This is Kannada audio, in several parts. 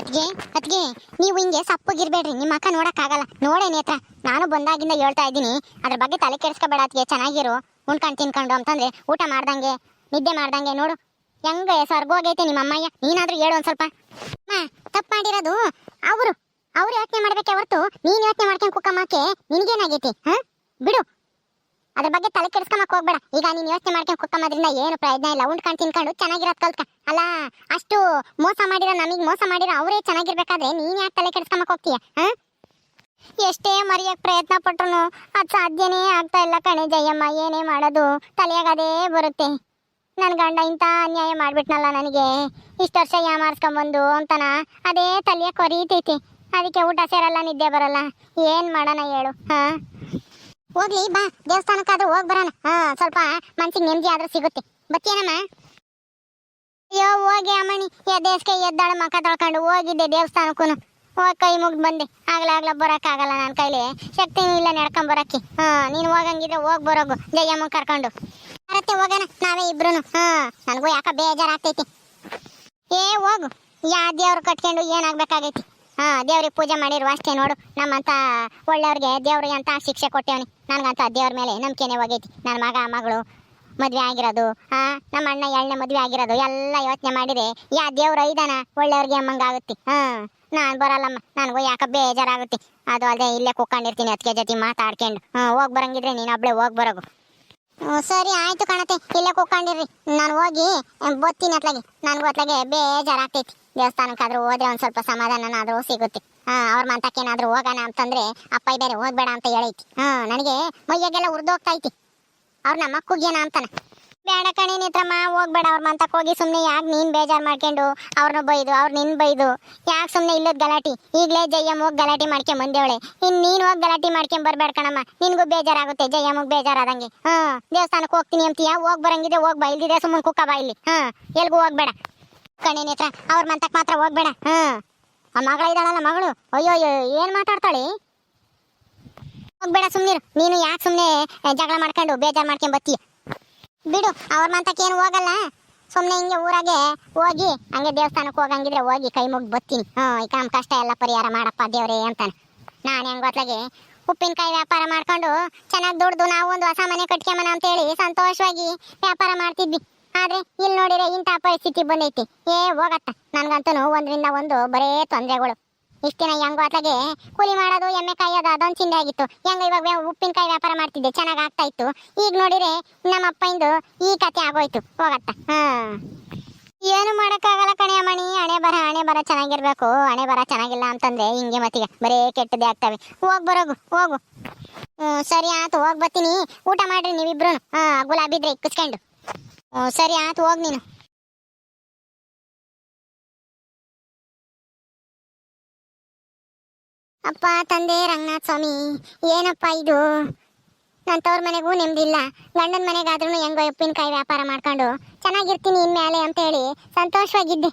ಅದ್ಗೆ ಅದ್ಗೆ ನೀವು ಹಿಂಗೆ ಸಪ್ಪಗಿರ್ಬೇಡ್ರಿ, ನಿಮ್ಮ ಅಕ್ಕ ನೋಡಕ್ಕಾಗಲ್ಲ. ನೋಡೇ ನೇತ್ರ, ನಾನು ಬಂದಾಗಿಂದ ಹೇಳ್ತಾ ಇದ್ದೀನಿ, ಅದ್ರ ಬಗ್ಗೆ ತಲೆ ಕೆಡಿಸ್ಕೋಬೇಡ ಅದ್ಗೆ ಚೆನ್ನಾಗಿರು. ಉಣ್ಕೊಂಡು ತಿನ್ಕೊಂಡು ಅಂತಂದ್ರೆ ಊಟ ಮಾಡ್ದಂಗೆ, ನಿದ್ದೆ ಮಾಡ್ದಂಗೆ ನೋಡು. ಹೆಂಗೆ ಸ್ವರ್ಗೋಗೈತೆ ನಿಮ್ಮ ಅಮ್ಮಯ್ಯ, ನೀನಾದರೂ ಹೇಳು ಒಂದ್ ಸ್ವಲ್ಪ. ತಪ್ಪು ಮಾಡಿರೋದು ಅವರು. ಅವ್ರು ಯೋಚನೆ ಮಾಡ್ಬೇಕೆ ಹೊರತು, ನೀನ್ ಯೋಚನೆ ಮಾಡ್ಕೊಂಡು ಕುಕ್ಕಮ್ಮಕ್ಕೆ ನಿನ್ಗೇನಾಗೈತಿ, ಹಾ? ಬಿಡು. ಅದ್ರ ಬಗ್ಗೆ ತಲೆ ಕೆಡಿಸ್ಕೊಂಬಕ್ ಹೋಗ್ಬೇಡ. ಈಗ ನೀನ್ ಯೋಚನೆ ಮಾಡ್ಕೊಂಡು ಕುಕ್ಕಮ್ಮದ್ರಿಂದ ಏನು ಪ್ರಯೋಜನ ಇಲ್ಲ. ಉಂಡ್ಕೊಂಡು ತಿನ್ಕೊಂಡು ಚೆನ್ನಾಗಿರೋದ್ ಕಲ್ತ್ಕ. ಅಲ್ಲ, ಅಷ್ಟು ಮೋಸ ಮಾಡಿರೋ ನಮಗ್ ಮೋಸ ಮಾಡಿರೋ ಅವರೇ ಚೆನ್ನಾಗಿರ್ಬೇಕಾದ್ರೆ ನೀನ್ ಯಾಕೆ ತಲೆ ಕೆಡಿಸ್ಕೊಂಬಕ್ ಹೋಗ್ತೀಯ, ಹಾ? ಎಷ್ಟೇ ಮರೆಯಕ್ ಪ್ರಯತ್ನ ಪಟ್ರು ಅದ್ ಸಾಧ್ಯನೇ ಆಗ್ತಾ ಇಲ್ಲ ಕಣೆ ಜಯಮ್ಮ. ಏನೇ ಮಾಡೋದು, ತಲೆಯಾಗದೇ ಬರುತ್ತೆ. ನನ್ ಗಂಡ ಇಂಥ ಅನ್ಯಾಯ ಮಾಡ್ಬಿಟ್ನಲ್ಲ ನನಗೆ. ಇಷ್ಟು ವರ್ಷ ಯಾಮಾರ್ಸ್ಕೊಂಬಂದು ಅಂತನ ಅದೇ ತಲೆಯ ಕೊರೀತೈತಿ. ಅದಕ್ಕೆ ಊಟ ಸೇರಲ್ಲ, ನಿದ್ದೆ ಬರಲ್ಲ. ಏನ್ ಮಾಡೋಣ ಹೇಳು, ಹಾ? ಹೋಗ್ಲಿ, ಬಾ. ದೇವಸ್ಥಾನಕ್ಕಾದ್ರೂ ಹೋಗ್ ಬರೋಣ. ಹಾ, ಸ್ವಲ್ಪ ಮನ್ಸಿಗೆ ನೆಮ್ಮದಿ ಆದ್ರೂ ಸಿಗುತ್ತೆ. ಬತ್ತೇನಮ್ಮ ಅಯ್ಯೋ, ಹೋಗಿ ಅಮ್ಮಣಿ. ದೇಶಕ್ಕೆ ಎದ್ದಾಳ, ಮಕ ತೊಳ್ಕೊಂಡು ಹೋಗಿದ್ದೆ ದೇವಸ್ಥಾನಕ್ಕೂ ಹೋಗ್ ಕೈ ಮುಗ್ದು ಬಂದೆ. ಆಗ್ಲ, ಆಗ್ಲಾ ಬರೋಕ್ಕಾಗಲ್ಲ ನನ್ನ ಕೈಲಿ. ಶಕ್ತಿನೂ ಇಲ್ಲ ನಡ್ಕೊಂಡ್ ಬರಕ್ಕೆ. ಹಾ, ನೀನು ಹೋಗಂಗಿದ್ರೆ ಹೋಗ್ ಬರೋಗು. ಜಯಮ್ಮ ಕರ್ಕೊಂಡು. ಬರತ್ತೆ, ಹೋಗೋಣ. ನಾವೇ ಇಬ್ರು ಹಾ, ನನಗೂ ಯಾಕ ಬೇಜಾರಾಗ್ತೈತಿ. ಏ, ಹೋಗು. ಯಾ, ದೇವ್ರು ಕಟ್ಕೊಂಡು ಏನಾಗ್ಬೇಕಾಗೈತಿ? ಹಾ, ದೇವ್ರಿಗೆ ಪೂಜೆ ಮಾಡಿರುವ ಅಷ್ಟೇ ನೋಡು. ನಮ್ಮಂತ ಒಳ್ಳೆಯವ್ರಿಗೆ ದೇವ್ರಿಗೆ ಅಂತ ಶಿಕ್ಷೆ ಕೊಟ್ಟೇವನಿ. ನನಗಂತ ದೇವ್ರ ಮೇಲೆ ನಂಬಿಕೆನೆ ಹೋಗೈತಿ ನನ್ನ ಮಗ, ಮಗಳು ಮದ್ವೆ ಆಗಿರೋದು, ಹಾ, ನಮ್ಮ ಅಣ್ಣ ಎಳ್ಳೆ ಮದ್ವೆ ಆಗಿರೋದು, ಎಲ್ಲ ಯೋಚನೆ ಮಾಡಿದ್ರೆ ಯಾ ದೇವ್ರ ಐದನ ಒಳ್ಳೆಯವ್ರಿಗೆ ಅಮ್ಮಂಗಾಗುತ್ತೆ. ಹಾ, ನಾನು ಬರಲ್ಲಮ್ಮ. ನನಗೂ ಯಾಕೆ ಬೇಜಾರಾಗುತ್ತೆ. ಅದು ಅಲ್ಲದೆ ಇಲ್ಲೇ ಕುಕ್ಕೊಂಡಿರ್ತೀನಿ ಅದಕ್ಕೆ ಜೊತೆ ಮಾತಾಡ್ಕೊಂಡು. ಹ್ಞೂ ಹೋಗಿ ಬರಂಗಿದ್ರೆ ನೀನು ಒಬ್ಳೆ ಹೋಗಿ ಬರೋಗು. ಸರಿ ಆಯ್ತು ಕಾಣತ್ತೆ ಇಲ್ಲೇ ಕುಕ್ಕೊಂಡಿರ್ರಿ ನಾನು ಹೋಗಿ ಬತ್ತೀನಿ ಅತ್ಲಾಗೆ. ನನಗೂ ಅತ್ಲಾಗೆ ಬೇಜಾರಾಗ್ತೈತಿ. ದೇವಸ್ಥಾನಕ್ಕಾದ್ರೂ ಹೋದ್ರೆ ಒಂದ್ ಸ್ವಲ್ಪ ಸಮಾಧಾನನಾದರೂ ಸಿಗುತ್ತೆ. ಹಾ, ಅವ್ರ ಮಂತಕ್ಕೇನಾದರೂ ಹೋಗೋಣ ಅಂತಂದ್ರೆ ಅಪ್ಪ ಬೇರೆ ಹೋಗ್ಬೇಡ ಅಂತ ಹೇಳೈತಿ. ಹಾ, ನನಗೆ ಮೈಯಾಗೆಲ್ಲ ಉರಿದೋಗ್ತೈತಿ ಅವ್ರ ನಮ್ಮ ಅಕ್ಕುಗೇನ ಅಂತಾನೆ. ಬೇಡ ಕಣಿ ನಿತ್ರಮ್ಮ, ಹೋಗ್ಬೇಡ, ಅವ್ರ ಮಂತಕ್ಕೆ ಹೋಗಿ ಸುಮ್ಮನೆ ಯಾಕೆ ನೀನ್ ಬೇಜಾರ್ ಮಾಡ್ಕೊಂಡು ಅವ್ರನ್ನ ಬೈದು, ಅವ್ರು ನಿನ್ ಬೈದು? ಯಾಕೆ ಸುಮ್ಮನೆ ಇಲ್ಲದ ಗಲಾಟಿ? ಈಗಲೇ ಜಯಮ್ಮ ಹೋಗಿ ಗಲಾಟೆ ಮಾಡ್ಕೊಂಡ್ ಬಂದೇವಳೆ. ಇನ್ ನೀನು ಹೋಗಿ ಗಲಾಟೆ ಮಾಡ್ಕೊಂಡ್ ಬರ್ಬೇಡ ಕಣಮ್ಮ. ನಿನ್ಗೂ ಬೇಜಾರಾಗುತ್ತೆ ಬೇಜಾರ್ ಬೇಜಾರಾದಂಗೆ. ಹಾ ದೇವಸ್ಥಾನಕ್ಕೆ ಹೋಗ್ತೀನಿ ಅಂತೀಯ? ಹೋಗ್ ಬರಂಗಿದೆ, ಹೋಗ್ ಬಾ. ಇಲ್ದಿದೆ ಸುಮ್ಮನೆ ಕುಕ್ಕ ಇಲ್ಲಿ. ಹಾ, ಎಲ್ಗೂ ಹೋಗ್ಬೇಡ. ಕಣಿ ನೇತ್ರ, ಅವ್ರ ಮಂತಕ್ ಮಾತ್ರ ಹೋಗ್ಬೇಡ. ಹ ಆ ಮಗಳ ಇದಾಳಲ್ಲ ಮಗಳು? ಅಯ್ಯೋ ಅಯ್ಯೋ, ಏನ್ ಮಾತಾಡ್ತಾಳೆ? ಹೋಗ್ಬೇಡ ಸುಮ್ನಿರು. ನೀನು ಯಾಕೆ ಸುಮ್ನೆ ಜಗಳ ಮಾಡ್ಕೊಂಡು ಬೇಜಾರ್ ಮಾಡ್ಕೊಂಡ್ ಬತ್ತಿ? ಬಿಡು, ಅವ್ರ ಮಂತಕ್ಕೆ ಏನು ಹೋಗಲ್ಲ. ಸುಮ್ನೆ ಹಿಂಗೆ ಊರಾಗೆ ಹೋಗಿ, ಹಂಗೆ ದೇವಸ್ಥಾನಕ್ಕೆ ಹೋಗಂಗಿದ್ರೆ ಹೋಗಿ ಕೈ ಮುಗ್ದು ಬತ್ತೀನಿ. ಹ್ಞೂ ಈಗ ನಮ್ಮ ಕಷ್ಟ ಎಲ್ಲ ಪರಿಹಾರ ಮಾಡಪ್ಪ ದೇವ್ರೇ ಅಂತಾನೆ. ನಾನು ಹೆಂಗ್ ಗೊತ್ತಾಗಿ ಉಪ್ಪಿನಕಾಯಿ ವ್ಯಾಪಾರ ಮಾಡ್ಕೊಂಡು ಚೆನ್ನಾಗಿ ದುಡ್ದು ನಾವು ಒಂದು ಹೊಸ ಮನೆ ಕಟ್ಕೊಂಬನ ಅಂತೇಳಿ ಸಂತೋಷವಾಗಿ ವ್ಯಾಪಾರ ಮಾಡ್ತಿದ್ವಿ. ಆದ್ರೆ ಇಲ್ಲಿ ನೋಡಿದ್ರೆ ಇಂಥ ಪರಿಸ್ಥಿತಿ ಬಂದೈತಿ. ಏ, ಹೋಗತ್ತ. ನನ್ಗಂತೂ ಒಂದ್ರಿಂದ ಒಂದು ಬರೇ ತೊಂದರೆಗಳು. ಇಷ್ಟ ದಿನ ಹೆಂಗೋ ಅತ್ಲಾಗೆ ಕೂಲಿ ಮಾಡೋದು, ಎಮ್ಮೆ ಕಾಯೋದು, ಅದೊಂದು ಚಿಂದೆ ಆಗಿತ್ತು. ಹೆಂಗ ಇವಾಗ ಉಪ್ಪಿನಕಾಯಿ ವ್ಯಾಪಾರ ಮಾಡ್ತಿದ್ದೆ, ಚೆನ್ನಾಗಿ ಆಗ್ತಾ ಇತ್ತು. ಈಗ ನೋಡಿದ್ರೆ ನಮ್ಮ ಅಪ್ಪಂದು ಈ ಕತೆ ಆಗೋಯ್ತು. ಹೋಗತ್ತ. ಹಾ. ಏನು ಮಾಡೋಕ್ಕಾಗಲ್ಲ ಕಣೆ ಮಣಿ ಹಣೆ ಬರ ಹಣೆ ಬರ ಚೆನ್ನಾಗಿರ್ಬೇಕು. ಹಣೆ ಬರ ಚೆನ್ನಾಗಿಲ್ಲ ಅಂತಂದ್ರೆ ಹಿಂಗೆ ಮತ್ತೀಗ ಬರೇ ಕೆಟ್ಟದೇ ಆಗ್ತವೆ. ಹೋಗ್ ಬರೋಗು, ಹೋಗು. ಹ್ಮ್, ಸರಿ ಆತು, ಹೋಗ್ ಬರ್ತೀನಿ. ಊಟ ಮಾಡ್ರಿ ನೀವಿಬ್ರು ಹಾ, ಗುಲಾಬಿ ಇದ್ರೆ ಇಕ್ಕಿಸ್ಕೊಂಡು. ಸರಿ, ಆಯ್ತು, ಹೋಗ್ ನೀನು. ಅಪ್ಪ, ತಂದೆ, ರಂಗನಾಥ್ ಸ್ವಾಮಿ, ಏನಪ್ಪ ಇದು? ನನ್ನ ತವ್ರ ಮನೆಗೂ ನೆಮ್ಮದಿಲ್ಲ ಗಂಡನ ಮನೆಗಾದ್ರೂ ಹೆಂಗೋ ಉಪ್ಪಿನಕಾಯಿ ವ್ಯಾಪಾರ ಮಾಡ್ಕೊಂಡು ಚೆನ್ನಾಗಿರ್ತೀನಿ ಇನ್ಮೇಲೆ ಅಂತ ಹೇಳಿ ಸಂತೋಷವಾಗಿದ್ದೆ.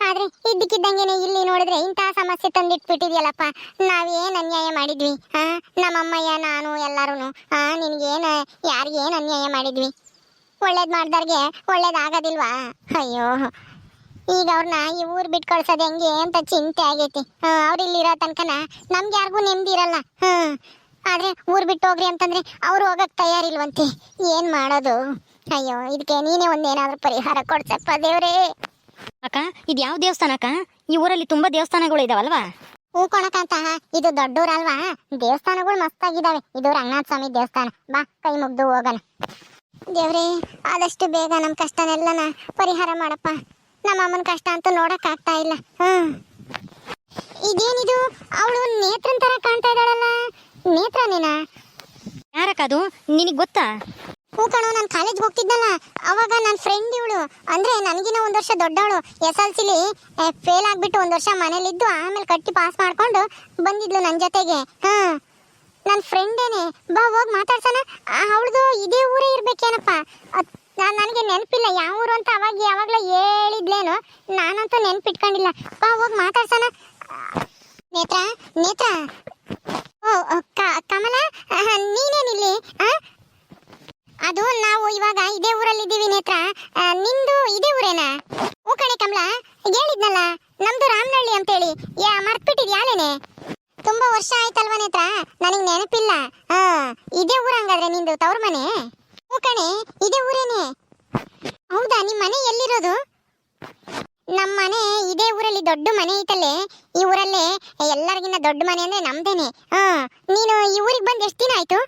ಆದ್ರೆ ಇದ್ದಕ್ಕಿದ್ದಂಗೆನೆ ಇಲ್ಲಿ ನೋಡಿದ್ರೆ ಇಂಥ ಸಮಸ್ಯೆ ತಂದಿಟ್ಬಿಟ್ಟಿದ್ಯಲ್ಲಪ್ಪ. ನಾವೇನ್ ಅನ್ಯಾಯ ಮಾಡಿದ್ವಿ? ಹಾ ನಮ್ಮಮ್ಮಯ್ಯ, ನಾನು ಎಲ್ಲಾರು ಹಾ ನಿನ್ಗೇನು, ಯಾರಿಗೇನು ಅನ್ಯಾಯ ಮಾಡಿದ್ವಿ? ಒಳ್ಳೇದ್ ಮಾಡ್ದವ್ರಿಗೆ ಒಳ್ಳೇದಾಗೋದಿಲ್ವಾ ಅಯ್ಯೋ. ಈಗ ಅವ್ರನ್ನ ಈ ಊರ್ ಬಿಟ್ಟು ಕಳ್ಸೋದು ಹೆಂಗೆ ಅಂತ ಚಿಂತೆ ಆಗೈತಿ. ಅವ್ರು ಇಲ್ಲಿರೋ ತನಕನ ನಮ್ಗೆ ಯಾರಿಗೂ ನೆಮ್ಮದಿ ಇರಲ್ಲ. ಹ್ಮ್ ಆದ್ರೆ ಊರ್ ಬಿಟ್ಟು ಹೋಗ್ರಿ ಅಂತಂದ್ರೆ ಅವ್ರು ಹೋಗಕ್ಕೆ ತಯಾರಿಲ್ವಂತೆ. ಏನ್ ಮಾಡೋದು? ಅಯ್ಯೋ ಇದಕ್ಕೆ ನೀನೇ ಒಂದೇನಾದ್ರೂ ಪರಿಹಾರ ಕೊಡ್ಸಪ್ಪ ದೇವ್ರೇ. ಅಕ್ಕ ಇದು ಯಾವ ದೇವಸ್ಥಾನ ಅಕ್ಕ? ಈ ಊರಲ್ಲಿ ತುಂಬಾ ದೇವಸ್ಥಾನಗಳು ಇದಾವಲ್ವಾ? ಹೂ ಕೊಣಕಂತ ಇದು ದೊಡ್ಡೂರಲ್ವಾ? ದೇವಸ್ಥಾನಗಳು ಮಸ್ತಾಗಿದಾವೆ. ಇದು ರಂಗನಾಥ ಸ್ವಾಮಿ ದೇವಸ್ಥಾನ. ಬಾ ಕೈ ಮುಗ್ದು ಹೋಗೋಣ. ದೇವ್ರೇ ಆದಷ್ಟು ಬೇಗ ನಮ್ಮ ಕಷ್ಟನೆಲ್ಲನ ಪರಿಹಾರ ಮಾಡಪ್ಪ. ನಮ್ಮ ಅಮ್ಮನ ಕಷ್ಟ ಅಂತ ನೋಡಕ್ ಆಗ್ತಾ ಇಲ್ಲ. ಹ್ಮ್. ಇದೇನಿದು? ಅವಳು ನೇತ್ರನ್ ತರ ಕಾಣ್ತಾ ಇದ್ದಾಳಲ್ಲ. ನೇತ್ರ ನೀನಾ ಅದು ನಿನಗೆ ಗೊತ್ತಾ? ಹೂ ಕಣೋ ನಾನು ಕಾಲೇಜ್ಗೆ ಹೋಗ್ತಿದ್ನಲ್ಲ. ಅವಾಗ ನನ್ನ ಫ್ರೆಂಡ್ ಇವಳು. ಅಂದ್ರೆ ನನಗಿನ ಒಂದು ವರ್ಷ ದೊಡ್ಡವಳು. ಎಸ್ ಎಲ್ ಸಿಲಿ ಫೇಲ್ ಆಗಿಬಿಟ್ಟು ಒಂದು ವರ್ಷ ಮನೇಲಿದ್ದು ಆಮೇಲೆ ಕಟ್ಟಿ ಪಾಸ್ ಮಾಡ್ಕೊಂಡು ಬಂದಿದ್ಲು ನನ್ನ ಜೊತೆಗೆ. ಹಾ ನನ್ನ ಫ್ರೆಂಡೇನೆ ಬಾ ಹೋಗಿ ಮಾತಾಡ್ಸೋಣ. ಅವಳದು ಇದೇ ಊರೇ ಇರ್ಬೇಕೇನಪ್ಪ. ನಾನು ನನಗೆ ನೆನಪಿಲ್ಲ ಯಾವ ಊರು ಅಂತ ಅವಾಗ ಯಾವಾಗಲೂ ಹೇಳಿದ್ಲೇನು. ನಾನಂತೂ ನೆನಪಿಟ್ಕೊಂಡಿಲ್ಲ. ಬಾ ಹೋಗಿ ಮಾತಾಡ್ಸೋಣ. ನೇತ್ರ ನೇತ್ರ. ಓ ಕಮಲ ನೀನೇನಿಲ್ಲಿ ಅದು ನಾವು ಇವಾಗ ಇದೇ ಊರಲ್ಲಿ ಇದ್ದೀವಿ ನೇತ್ರ ನಿಂದು ಇದೇ ಊರೇನಾ? ಓ ಕಣೆ ಕಮಲ, ಹೇಳಿದ್ನಲ್ಲ, ನಮ್ದು ರಾಮನಹಳ್ಳಿ ಅಂತೇಳಿ. ಯಾ ಮರ್ತ್ಬಿಟ್ಟಿದ್ಯಾಲೇನೆ ತುಂಬಾ ವರ್ಷ ಆಯ್ತಲ್ವ ನೇತ್ರ? ನನಗೆ ನೆನಪಿಲ್ಲ. ಆ ಇದೇ ಊರ ಹಂಗಾದ್ರೆ ನಿಂದು, ತವ್ರ ಮನೆ? ಹ್ಞೂ ಕಣೆ, ಇದೇ ಊರೇನೆ. ಹೌದಾ ನಿಮ್ಮ ಮನೆ ಎಲ್ಲಿರೋದು? ನಮ್ಮ ಮನೆ ಇದೇ ಊರಲ್ಲಿ ದೊಡ್ಡ ಮನೆ ಐತಲ್ಲೇ. ಈ ಊರಲ್ಲೇ ಎಲ್ಲರಿಗಿನ್ನ ದೊಡ್ಡ ಮನೆ ಅಂದ್ರೆ ನಮ್ದೇನೆ. ಹಾ, ನೀನು ಈ ಊರಿಗೆ ಬಂದು ಎಷ್ಟು ದಿನ ಆಯ್ತು?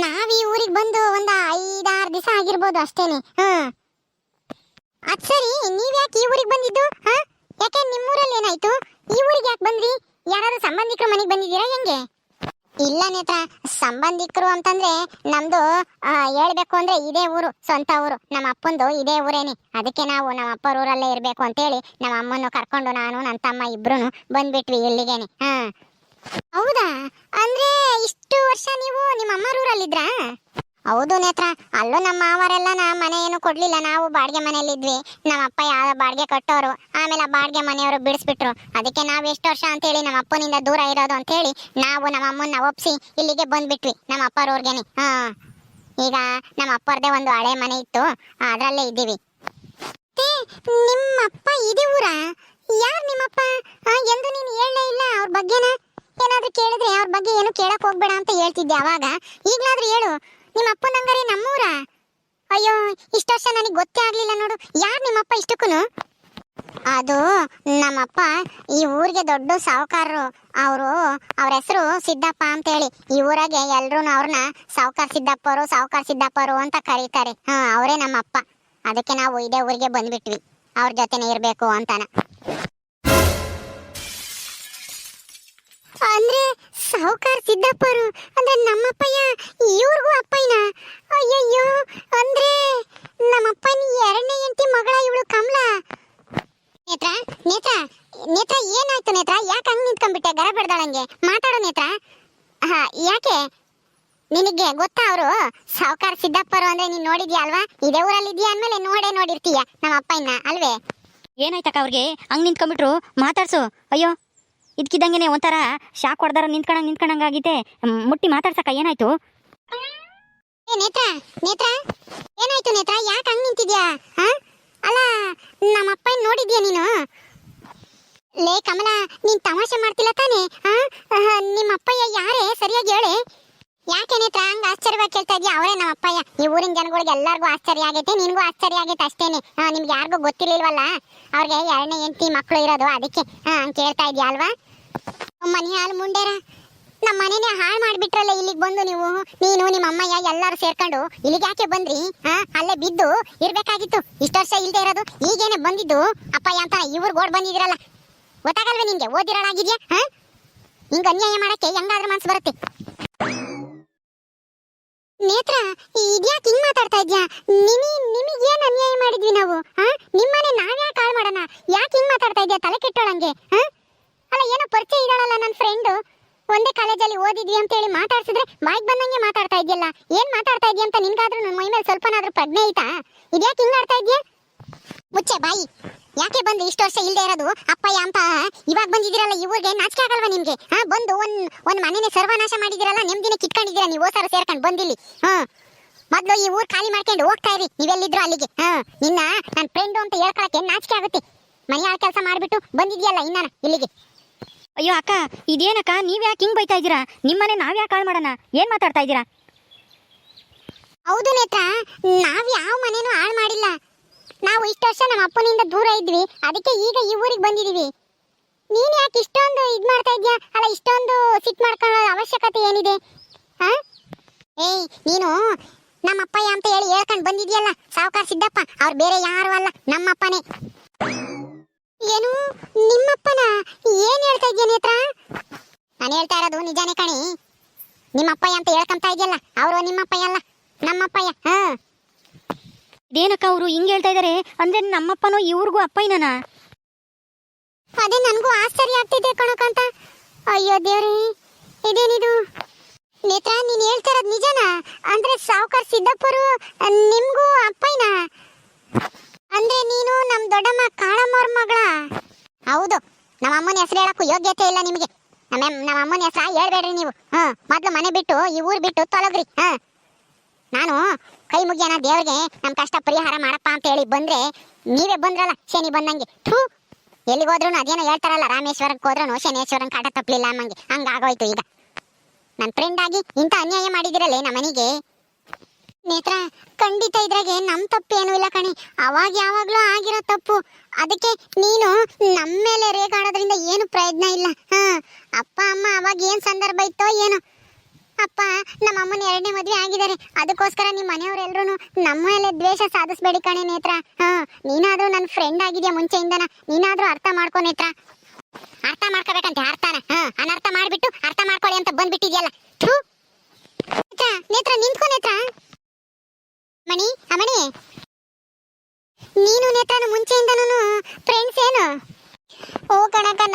ನಾವ್ ಈ ಊರಿಗೆ ಬಂದು ಒಂದ ಐದಾರು ದಿವಸ ಆಗಿರ್ಬೋದು ಅಷ್ಟೇನೆ. ಹಾ. ಅದ್ ಸರಿ ನೀವ್ ಯಾಕೆ ಈ ಊರಿಗೆ ಬಂದಿದ್ದು? ಹಾ, ಯಾಕೆ ನಿಮ್ಮೂರಲ್ಲಿ ಏನಾಯ್ತು ಈ ಊರಿಗೆ ಯಾಕೆ ಬಂದ್ರಿ? ಯಾರಾದ್ರೂ ಸಂಬಂಧಿಕರು ಮನೆಗೆ ಬಂದಿದ್ದೀರಾ ಹೆಂಗೆ? ಇಲ್ಲ ನೇತ್ರ, ಸಂಬಂಧಿಕರು ಅಂತಂದ್ರೆ ನಮ್ದು ಹೇಳ್ಬೇಕು ಅಂದ್ರೆ ಇದೇ ಊರು, ಸ್ವಂತ ಊರು. ನಮ್ಮ ಅಪ್ಪಂದು ಇದೇ ಊರೇನೆ. ಅದಕ್ಕೆ ನಾವು ನಮ್ಮ ಅಪ್ಪರ ಊರಲ್ಲೇ ಇರ್ಬೇಕು ಅಂತೇಳಿ ನಮ್ಮ ಅಮ್ಮನ್ನು ಕರ್ಕೊಂಡು ನಾನು, ನನ್ನ ತಮ್ಮ ಇಬ್ರು ಬಂದ್ಬಿಟ್ವಿ ಇಲ್ಲಿಗೇನೆ. ಹಾ. ಹೌದಾ? ಅಂದ್ರೆ ಇಷ್ಟು ವರ್ಷ ಹೌದು ನೇತ್ರ, ಅಲ್ಲೂ ನಮ್ಮ ಮಾವರೆಲ್ಲ ನಮ್ಮ ಮನೆ ಏನು ಕೊಡ್ಲಿಲ್ಲ. ನಾವು ಬಾಡಿಗೆ ಮನೆಯಲ್ಲಿದ್ವಿ. ನಮ್ಮ ಅಪ್ಪ ಯಾವ ಬಾಡಿಗೆ ಕಟ್ಟೋರು, ಆಮೇಲೆ ಆ ಬಾಡಿಗೆ ಮನೆಯವರು ಬಿಡಿಸ್ಬಿಟ್ರು. ಅದಕ್ಕೆ ನಾವು ಎಷ್ಟು ವರ್ಷ ಅಂತೇಳಿ ನಮ್ಮ ಅಪ್ಪನಿಂದ ದೂರ ಇರೋದು ಅಂತೇಳಿ ನಾವು ನಮ್ಮ ಅಮ್ಮನ್ನ ಒಪ್ಸಿ ಇಲ್ಲಿಗೆ ಬಂದ್ಬಿಟ್ವಿ, ನಮ್ಮ ಅಪ್ಪರವ್ರಿಗೇನೆ ಹಾ. ಈಗ ನಮ್ಮ ಅಪ್ಪರದೇ ಒಂದು ಹಳೆ ಮನೆ ಇತ್ತು. ಅದರಲ್ಲೇ ಇದ್ದೀವಿ. ನಿಮ್ಮಪ್ಪ ಇದೇ ಊರ? ಯಾರು ನಿಮ್ಮಪ್ಪ? ಎಂದು ನೀನು ಹೇಳಲೇ ಇಲ್ಲ. ಅವ್ರ ಬಗ್ಗೆನ ಏನಾದ್ರೂ ಕೇಳಿದ್ರೆ, ಅವ್ರ ಬಗ್ಗೆ ಏನು ಕೇಳಕ್ ಹೋಗ್ಬೇಡ ಅಂತ ಹೇಳ್ತಿದ್ದೆ ಅವಾಗ ಈಗ್ಲಾದ್ರೂ ಹೇಳು ನಿಮ್ಮ ಅಪ್ಪನ ಹಂಗಾರೆ ನಮ್ಮೂರ ಅಯ್ಯೋ, ಇಷ್ಟ ವರ್ಷ ನನಗೆ ಗೊತ್ತೇ ಆಗ್ಲಿಲ್ಲ ನೋಡು. ಯಾರು ನಿಮ್ಮಪ್ಪ ಇಷ್ಟಕ್ಕೂನು? ಅದು ನಮ್ಮಪ್ಪ ಈ ಊರಿಗೆ ದೊಡ್ಡ ಸಾಹುಕಾರರು ಅವರು ಅವ್ರ ಹೆಸರು ಸಿದ್ದಪ್ಪ ಅಂತ ಹೇಳಿ. ಈ ಊರಾಗೆ ಎಲ್ಲರೂ ಅವ್ರನ್ನ ಸಾಹುಕಾರ ಸಿದ್ದಪ್ಪರು ಸಾಹುಕಾರ ಸಿದ್ದಪ್ಪರು ಅಂತ ಕರೀತಾರೆ. ಹಾ, ಅವರೇ ನಮ್ಮಪ್ಪ. ಅದಕ್ಕೆ ನಾವು ಇದೇ ಊರಿಗೆ ಬಂದ್ಬಿಟ್ವಿ. ಅವ್ರ ಜೊತೆನೆ ಇರಬೇಕು ಅಂತಾನ. ಅಂದ್ರೆ ಸಾಹುಕಾರ ಸಿದ್ದಪ್ಪರು, ಅಂದ್ರೆ ನಮ್ಮಪ್ಪಯ್ಯ, ಇವ್ರಿಗೂ ಅಪ್ಪಯ್ಯನ. ಅಯ್ಯಯ್ಯೋ, ಅಂದ್ರೆ ನಮ್ಮಪ್ಪನ ಎರಡನೇ ಹೆಂಡತಿ ಮಗಳ ಇವಳು ಕಮಲ. ನೇತ್ರ ನೇತ್ರ ನೇತ್ರ, ಏನಾಯ್ತು ನೇತ್ರ? ಯಾಕೆ ಹಂಗ್ ನಿಂತ್ಕೊಂಡ್ಬಿಟ್ಟೆ? ಗರ ಬೆಡ್ದಾಳಂಗೆ. ಮಾತಾಡೋ ನೇತ್ರ. ಹಾ, ಯಾಕೆ? ನಿನಗೆ ಗೊತ್ತಾ ಅವರು? ಸಾವುಕಾರ ಸಿದ್ದಪ್ಪರು ಅಂದ್ರೆ ನೀನು ನೋಡಿದ್ಯಾ ಅಲ್ವಾ? ಇದೇ ಊರಲ್ಲಿ ಇದೆಯಾ ಅಂದ್ಮೇಲೆ ನೋಡೇ ನೋಡಿರ್ತೀಯ ನಮ್ಮ ಅಪ್ಪಯ್ಯನ ಅಲ್ವೇ? ಏನಾಯ್ತಕ್ಕ ಅವ್ರಿಗೆ? ಹಂಗ್ ನಿಂತ್ಕೊಂಡ್ಬಿಟ್ರು? ಮಾತಾಡ್ಸು. ಅಯ್ಯೋ ಇದ್ಕಿದ್ದಂಗೆನೆ ಒಂಥರ ಶಾಕ್ ಹೊಡೆದಾರ ನಿಂತ್ಕೊಂಡಂಗೆ ನಿಂತ್ಕೊಂಡಂಗೆ ಆಗಿದೆ ಮುಟ್ಟಿ ಮಾತಾಡ್ಸಕ್ಕ ಏನಾಯ್ತು? ಏ, ನೇತ್ರ ನೇತ್ರ, ಏನಾಯ್ತು ನೇತ್ರ? ಯಾಕೆ ಹಂಗ್ ನಿಂತಿದ್ಯಾ? ಹಾ ಅಲ್ಲ ನಮ್ಮ ಅಪ್ಪ ನೋಡಿದ್ಯಾ ನೀನು? ಲೇ, ಕಮಲ, ನೀನ್ ತಮಾಷೆ ಮಾಡ್ತಿಲ್ಲ ತಾನೇ? ಹಾ ನಿಮ್ಮ ಅಪ್ಪಯ್ಯ ಯಾರೇ? ಸರಿಯಾಗಿ ಹೇಳಿ. ಯಾಕೆ ನೇತ್ರ ಹಂಗ ಆಶ್ಚರ್ಯವಾಗಿ ಕೇಳ್ತಾ ಇದೀಯ? ಅವರೇ ನಮ್ಮ ಅಪ್ಪಯ್ಯ. ಈ ಊರಿನ ಜನಗಳಿಗೆ ಎಲ್ಲರಿಗೂ ಆಶ್ಚರ್ಯ ಆಗೈತೆ, ನಿನ್ಗೂ ಆಶ್ಚರ್ಯ ಆಗೈತೆ ಅಷ್ಟೇನೆ. ನಿಮ್ಗೆ ಯಾರಿಗೂ ಗೊತ್ತಿರ್ಲಿಲ್ವಲ್ಲ? ಅವ್ರಿಗೆ ಎರಡನೇ ಹೆಂಡತಿ ಮಕ್ಕಳು ಇರೋದು, ಅದಕ್ಕೆ. ಹಂಗ್ ಕೇಳ್ತಾ ಇದ್ಯಾ ಅಲ್ವಾ? ಮನೆ ಹಾಲು ಮುಂಡೇರ. ನಮ್ಮ ಮನೆನೇ ಹಾಳು ಮಾಡಿಬಿಟ್ರಲ್ಲ ಇಲ್ಲಿಗೆ ಬಂದು ನೀವು? ನೀನು, ನಿಮ್ಮ ಅಮ್ಮಯ್ಯ ಎಲ್ಲರೂ ಸೇರ್ಕೊಂಡು ಇಲ್ಲಿಗೆ ಯಾಕೆ ಬಂದ್ರಿ? ಹಾ, ಅಲ್ಲೇ ಬಿದ್ದು ಇರ್ಬೇಕಾಗಿತ್ತು. ಇಷ್ಟು ವರ್ಷ ಇಲ್ಲದೆ ಇರೋದು, ಈಗೇನೆ ಬಂದಿದ್ದು. ಅಪ್ಪಯ್ಯ ಅಂತ ಇವ್ರಿಗೆ ಓಡ್ ಬಂದಿದಿರಲ್ಲ ಗೊತ್ತಾಗಲ್ವೇ ನಿಮಗೆ? ಓದಿರೋಳಾಗಿದೆಯಾ? ಹಾ? ನಿಂಗೆ ಅನ್ಯಾಯ ಮಾಡೋಕ್ಕೆ ಹೆಂಗಾದ್ರೂ ಮನ್ಸು ಬರುತ್ತೆ. ನೇತ್ರ ಇದ್ಯಾಕೆ ಹಿಂಗ್ ಮಾತಾಡ್ತಾ ಇದ್ಯಾ? ನಿಮಿ ನಿಮಗೆ ಏನ್ ಅನ್ಯಾಯ ಮಾಡಿದ್ವಿ ನಾವು ಹಾ ನಿಮ್ಮನೆ ನಾವ್ಯಾಕೆ ಕಾಲ್ ಮಾಡೋಣ? ಯಾಕೆ ಹಿಂಗ್ ಮಾತಾಡ್ತಾ ಇದ್ಯಾ ತಲೆ ಕೆಟ್ಟೋಳಂಗೆ ಹಾ ಅಲ್ಲ, ಏನೋ ಪರಿಚಯ ಇದ್ದಾಳಲ್ಲ ನನ್ನ ಫ್ರೆಂಡು ಒಂದೇ ಕಾಲೇಜಲ್ಲಿ ಓದಿದ್ವಿ ಅಂತ ಹೇಳಿ ಮಾತಾಡ್ಸಿದ್ರೆ ಬಾಯ್ಗೆ ಬಂದಂಗೆ ಮಾತಾಡ್ತಾ ಇದೆಯಲ್ಲ, ಏನ್ ಮಾತಾಡ್ತಾ ಇದೆಯಾ ಅಂತ ನಿನ್ಗಾದ್ರೂ ನನ್ನ ಮೈ ಮೇಲೆ ಸ್ವಲ್ಪನಾದ್ರೂ ಪ್ರಜ್ಞೆ ಐತಾ? ಇದ್ಯಾಕೆ ಹಿಂಗ್ ಆಡ್ತಾ ಇದ್ಯಾ? ಮುಚ್ಚೆ, ಬಾಯಿ. ಯಾಕೆ ಬಂದು ಇಷ್ಟು ವರ್ಷ ಇಲ್ಲದೆ ಇರೋದು? ಅಪ್ಪಯ್ಯ ಅಂತ ಇವಾಗ ಬಂದಿದ್ದೀರಲ್ಲ, ಈ ಊರಿಗೆ ನಾಚಿಕೆ ಆಗಲ್ವಾ ನಿಮ್ಗೆ? ಹಾ, ಬಂದು ಒಂದ್ ಒಂದ್ ಮನೆನೇ ಸರ್ವನಾಶ ಮಾಡಿದಿರಲ್ಲ ನೆಮ್ಮದಿನ ಕಿತ್ಕೊಂಡಿದ್ದೀರಾ ನೀವು? ಓಸಾರ ಸೇರ್ಕೊಂಡು ಬಂದಿಲ್ಲಿ. ಹಾ. ಮೊದ್ಲು ಈ ಊರ್ ಖಾಲಿ ಮಾಡ್ಕೊಂಡು ಹೋಗ್ತಾ ಇರಿ. ನೀವೆಲ್ಲಿದ್ರು ಅಲ್ಲಿಗೆ. ಹಾ. ನಿನ್ನ ನನ್ನ ಫ್ರೆಂಡು ಅಂತ ಹೇಳ್ಕೊಳಕ್ಕೆ ನಾಚಿಕೆ ಆಗುತ್ತೆ. ಮನೆ ಆಳ್ ಕೆಲಸ ಮಾಡಿಬಿಟ್ಟು ಬಂದಿದ್ಯಲ್ಲ ಇನ್ನಾನ ಇಲ್ಲಿಗೆ? ಅಯ್ಯೋ ಅಕ್ಕ, ಇದೇನಕ್ಕ? ನೀವು ಯಾಕೆ ಹಿಂಗ್ ಬೈತಾ ಇದ್ದೀರಾ? ನಿಮ್ಮನೆ ನಾವ್ ಯಾಕೆ ಹಾಳು ಮಾಡೋಣ? ಏನ್ ಮಾತಾಡ್ತಾ ಇದ್ದೀರಾ? ಹೌದು ನೇತ್ರ, ನಾವ್ ಯಾವ ಮನೇನೂ ಹಾಳು ಮಾಡಿಲ್ಲ. ನಾವು ಇಷ್ಟು ವರ್ಷ ನಮ್ಮ ಅಪ್ಪನಿಂದ ದೂರ ಇದ್ವಿ, ಅದಕ್ಕೆ ಈಗ ಈ ಊರಿಗೆ ಬಂದಿದೀವಿ. ನೀನು ಯಾಕೆ ಇಷ್ಟೊಂದು ಇದ್ ಮಾಡ್ತಾ ಇದ್ಯಾ? ಅಲ್ಲ, ಇಷ್ಟೊಂದು ಸಿಟ್ ಮಾಡ್ಕೊಳ್ಳೋ ಅವಶ್ಯಕತೆ ಏನಿದೆ? ಹಾ ಏಯ್, ನೀನು ನಮ್ಮ ಅಪ್ಪಯ್ಯ ಅಂತ ಹೇಳಿ ಹೇಳ್ಕೊಂಡು ಬಂದಿದ್ಯಲ್ಲ, ಸಾವುಕಾರ ಸಿದ್ದಪ್ಪ, ಅವ್ರು ಬೇರೆ ಯಾರು ಅಲ್ಲ ನಮ್ಮಪ್ಪನೇ ಏನು? ನಿಮ್ಮಪ್ಪನ ಏನು ಹೇಳ್ತಾ ಇದೀಯ ನೇತ್ರ ನಾನು ಹೇಳ್ತಾ ಇರೋದು ನಿಜಾನೇ ಕಣಿ. ನಿಮ್ಮಪ್ಪಯ್ಯ ಅಂತ ಹೇಳ್ಕೊಂತ ಇದೆಯಲ್ಲ, ಅವರು ನಿಮ್ಮಪ್ಪಯ್ಯ ಅಲ್ಲ ನಮ್ಮಪ್ಪಯ್ಯ ಹಾ. ಇದೇನಕ್ಕ ಅವರು ಹಿಂಗ್ ಹೇಳ್ತಾ ಇದಾರೆ ಅಂದ್ರೆ ನಮ್ಮಪ್ಪನೋ ಇವ್ರಿಗೂ ಅಪ್ಪಯ್ಯನ ಅದೇ ನನಗೂ ಆಶ್ಚರ್ಯ ಆಗ್ತಿದೆ ಕಣಕಂತ ಅಯ್ಯೋ ದೇವ್ರಿ, ಇದೇನಿದು? ನೇತ್ರ, ನೀನ್ ಹೇಳ್ತಾ ಇರೋದು ನಿಜನಾ? ಅಂದ್ರೆ ಸಾವುಕಾರ ಸಿದ್ದಪ್ಪರು, ನಿಮ್ಗೂ ಅಪ್ಪಯ್ಯನ? ಅಂದ್ರೆ ನೀನು ನಮ್ ದೊಡ್ಡಮ್ಮ ಕಾಳಮ್ಮವ್ರ ಮಗಳ? ಹೌದು, ನಮ್ಮ ಅಮ್ಮನ ಹೆಸರು ಹೇಳಕ್ಕೂ ಯೋಗ್ಯತೆ ಇಲ್ಲ ನಿಮಗೆ. ನಮ್ಮ ನಮ್ಮ ಅಮ್ಮನ ಹೆಸರು ಹೇಳ್ಬೇಡ್ರಿ ನೀವು. ಹ್ಮ್, ಮೊದ್ಲು ಮನೆ ಬಿಟ್ಟು, ಈ ಊರ್ ಬಿಟ್ಟು ತೊಲಗ್ರಿ. ಹಾ ನಾನು ಕೈ ಮುಗಿಯೋಣ ದೇವ್ರಿಗೆ ನಮ್ಮ ಕಷ್ಟ ಪರಿಹಾರ ಮಾಡಪ್ಪ ಅಂತ ಹೇಳಿ ಬಂದ್ರೆ ನೀವೇ ಬಂದ್ರಲ್ಲ, ಶನಿ ಬಂದಂಗೆ. ಥೂ ಎಲ್ಲಿಗೋದ್ರೂ ಅದೇನೋ ಹೇಳ್ತಾರಲ್ಲ, ರಾಮೇಶ್ವರಕ್ಕೆ ಹೋದ್ರೂ ಶನೇಶ್ವರನ್ ಕಾಟ ತಪ್ಪಲಿಲ್ಲ ಅನ್ನಂಗೆ. ಹಂಗಾಗೋಯ್ತು ಈಗ. ನನ್ನ ಫ್ರೆಂಡ್ ಆಗಿ ಇಂಥ ಅನ್ಯಾಯ ಮಾಡಿದಿರಲ್ಲೇ ನಮ್ಮ ಮನೆಗೆ. ನೇತ್ರ ಖಂಡಿತ ಇದ್ರಾಗೆ ನಮ್ ಏನೂ ಇಲ್ಲ ಕಣಿ. ಅವಾಗ ಯಾವಾಗಲೂ ಆಗಿರೋ ತಪ್ಪು. ಅದಕ್ಕೆ ನೀನು ನಮ್ಮ ಮೇಲೆ ರೇಗಾಡೋದ್ರಿಂದ ಏನು ಪ್ರಯೋಜನ ಇಲ್ಲ. ಹಾ, ಅಪ್ಪ, ಅಮ್ಮ ಅವಾಗ ಏನು ಸಂದರ್ಭ ಇತ್ತೋ ಏನೋ. ಅಪ್ಪ, ನಮ್ಮ ಅಮ್ಮನ ಎರಡನೇ ಮದುವೆ ಆಗಿದ್ದಾರೆ. ಅದಕ್ಕೋಸ್ಕರ ನಿಮ್ಮ ಮನೆಯವರೆಲ್ಲರೂ ನಮ್ಮ ಮೇಲೆ ದ್ವೇಷ ಸಾಧಿಸ್ಬೇಡಿ ಕಣೆ ನೇತ್ರ. ಹಾ, ನೀನಾದ್ರೂ ನನ್ನ ಫ್ರೆಂಡ್ ಆಗಿದ್ಯಾ ಮುಂಚೆಯಿಂದನ? ನೀನಾದ್ರೂ ಅರ್ಥ ಮಾಡ್ಕೋ ನೇತ್ರ. ಅರ್ಥ ಮಾಡ್ಕೋಬೇಕಂತೆ, ಅರ್ಥನ. ಹಾ, ಅನರ್ಥ ಮಾಡಿಬಿಟ್ಟು ಅರ್ಥ ಮಾಡ್ಕೊಳ್ಳಿ ಅಂತ ಬಂದ್ಬಿಟ್ಟಿದ್ಯಲ್ಲ. ಥು. ನೇತ್ರ ನೇತ್ರ, ನಿಂತ್ಕೊ ನೇತ್ರ ಮಣಿ ಅಮಣಿ ನೀನು ನೇತ್ರನು ಮುಂಚೆಯಿಂದನೂ ಫ್ರೆಂಡ್ಸ್ ಏನು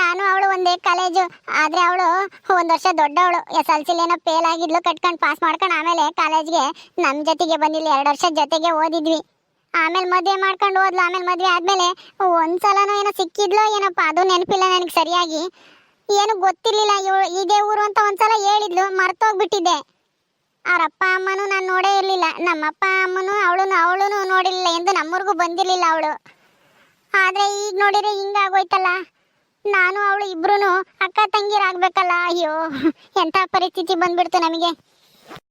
ನಾನು ಅವಳು ಒಂದೇ ಕಾಲೇಜು. ಆದ್ರೆ ಅವಳು ಒಂದ್ ವರ್ಷ ದೊಡ್ಡವಳು. ಎಸ್ ಎಲ್ ಸಿಲೇನೋ ಫೇಲ್ ಆಗಿದ್ಲು, ಕಟ್ಕೊಂಡು ಪಾಸ್ ಮಾಡ್ಕೊಂಡು ಆಮೇಲೆ ಕಾಲೇಜ್ಗೆ ನಮ್ ಜೊತೆಗೆ ಬಂದಿಲ್ಲ ಎರಡು ವರ್ಷ ಜೊತೆಗೆ ಓದಿದ್ವಿ. ಆಮೇಲೆ ಮದುವೆ ಮಾಡ್ಕೊಂಡು ಓದ್ಲು ಆಮೇಲೆ ಮದುವೆ ಆದ್ಮೇಲೆ ಸಲನೂ ಏನೋ ಸಿಕ್ಕಿದ್ಲೋ ಏನಪ್ಪ ಅದು ನೆನಪಿಲ್ಲ ನನಗೆ ಸರಿಯಾಗಿ. ಏನು ಗೊತ್ತಿರ್ಲಿಲ್ಲ. ಇದೇ ಊರು ಅಂತ ಒಂದ್ಸಲ ಹೇಳಿದ್ಲು, ಮರ್ತೋಗ್ಬಿಟ್ಟಿದ್ದೆ. ಅವ್ರ ಅಪ್ಪ ಅಮ್ಮನೂ ನಾನು ನೋಡೇ ಇರಲಿಲ್ಲ. ನಮ್ಮಪ್ಪ ಅಮ್ಮನೂ ಅವಳು ಅವಳೂ ನೋಡಿರಲಿಲ್ಲ ಎಂದು ನಮ್ಮೂರಿಗೂ ಬಂದಿರಲಿಲ್ಲ ಅವಳು. ಆದ್ರೆ ಈಗ ನೋಡಿದ್ರೆ ಹಿಂಗಾಗೋಯ್ತಲ್ಲ ನಾನು ಅವಳು ಇಬ್ರು ಅಕ್ಕ ತಂಗಿರಾಗ್ಬೇಕಲ್ಲ ಅಯ್ಯೋ ಎಂಥ ಪರಿಸ್ಥಿತಿ ಬಂದ್ಬಿಡ್ತು ನಮಗೆ.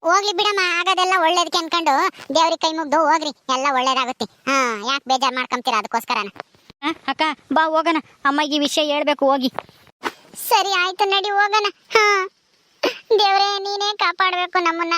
ಹೋಗ್ಲಿ ಬಿಡಮ್ಮ ಆಗೋದೆಲ್ಲ ಒಳ್ಳೇದಕ್ಕೆ ಅನ್ಕೊಂಡು ದೇವ್ರಿಗೆ ಕೈ ಮುಗ್ದು ಹೋಗ್ರಿ ಎಲ್ಲ ಒಳ್ಳೇದಾಗುತ್ತೆ. ಹಾ ಯಾಕೆ ಬೇಜಾರು ಮಾಡ್ಕೊಂತೀರಾ ಅದಕ್ಕೋಸ್ಕರನ? ಅಕ್ಕ ಬಾ ಹೋಗೋಣ. ಅಮ್ಮಗೆ ಈ ವಿಷಯ ಹೇಳ್ಬೇಕು ಹೋಗಿ. ಸರಿ ಆಯ್ತು ನಡಿ ಹೋಗೋಣ. ಹಾ ದೇವ್ರೇ ನೀನೇ ಕಾಪಾಡಬೇಕು ನಮ್ಮನ್ನ.